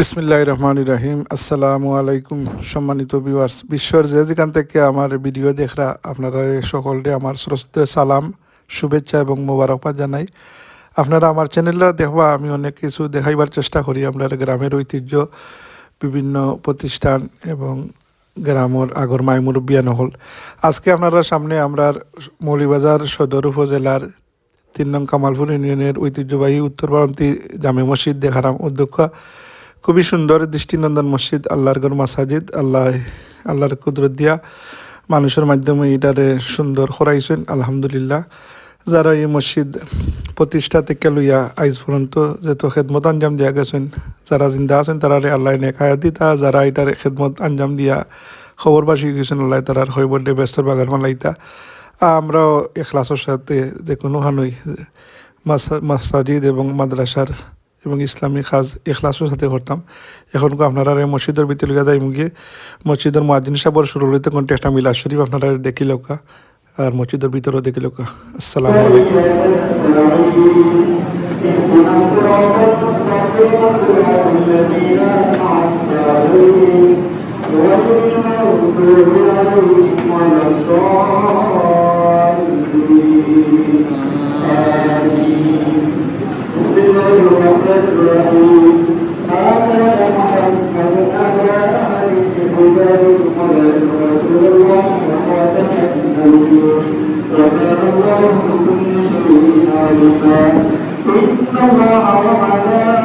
বিসমিল্লাহ রহমান রাহিম আসসালামু আলাইকুম, সম্মানিত ভিউয়ার্স বিশ্বর যে যেখান থেকে আমার ভিডিও দেখরা, আপনারা সকলকে আমার সরস্বতী সালাম, শুভেচ্ছা এবং মোবারকবাদ জানাই। আপনারা আমার চ্যানেলটা দেখবা, আমি অনেক কিছু দেখাইবার চেষ্টা করি। আমরা গ্রামের ঐতিহ্য, বিভিন্ন প্রতিষ্ঠান এবং গ্রামের আগর মাই মুরব্বিয়ান হল। আজকে আপনারা সামনে আমরা মৌলিবাজার সদর উপজেলার তিন নং কামালপুর ইউনিয়নের ঐতিহ্যবাহী উত্তরবারন্তী জামে মসজিদ দেখারাম অধ্যক্ষ খুবই সুন্দর দৃষ্টিনন্দন মসজিদ, আল্লাহর গর মাসাজিদ, আল্লাহ, আল্লাহর কুদরত দিয়া মানুষের মাধ্যমে এটারে সুন্দর করাইছেন আলহামদুলিল্লাহ। যারা এই মসজিদ প্রতিষ্ঠা থেকে লইয়া আইজ পর্যন্ত যেত খেদমত আঞ্জাম দিয়া গেছেন, যারা জিন্দা আছেন তারা আল্লাহ নেকায়াত দিতা, যারা এটার খেদমত আঞ্জাম দিয়া খবরবাসী গেছেন, আল্লাহ তারার হৈবর্ডে ব্যস্তর বাগান মালাইতা। আমরাও এখলাসের সাথে যে কোনো হানুই, মাসা- মাসাজিদ এবং মাদ্রাসার এবং ইসলামী কাজ এখলাসের সাথে করতাম। এখন আপনারা মসজিদের ভিতরে যাই মুগিয়ে মসজিদের মাদিন সাবর শুরু হইতে কোনটা একটা মিলাদ শরীফ আপনারা দেখি লোকা আর মসজিদের ভিতরেও দেখি লোকা আসসালামু আলাইকুম। الله وخاتم النبيين وكان الله بكل شيء عليما إن الله وملائكته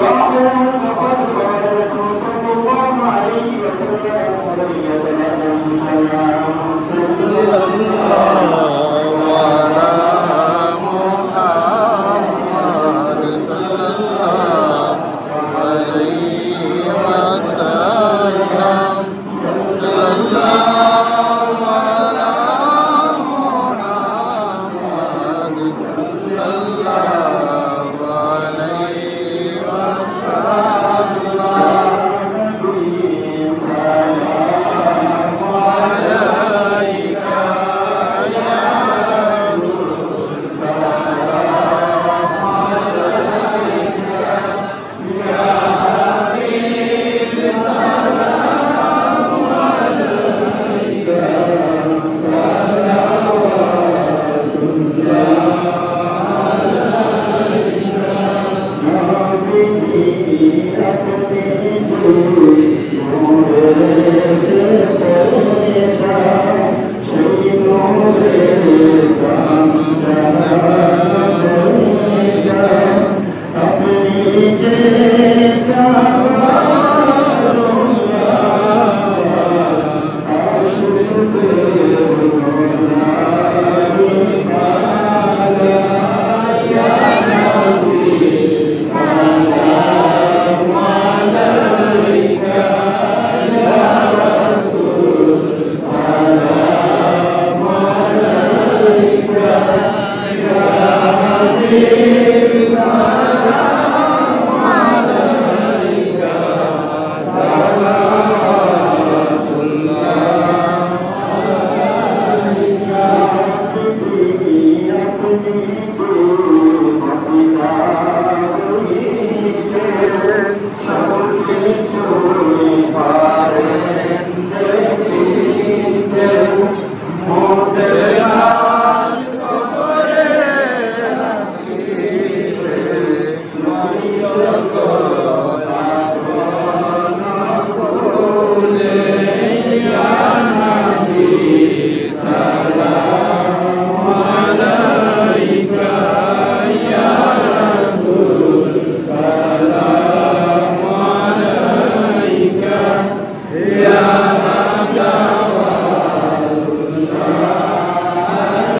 وسلم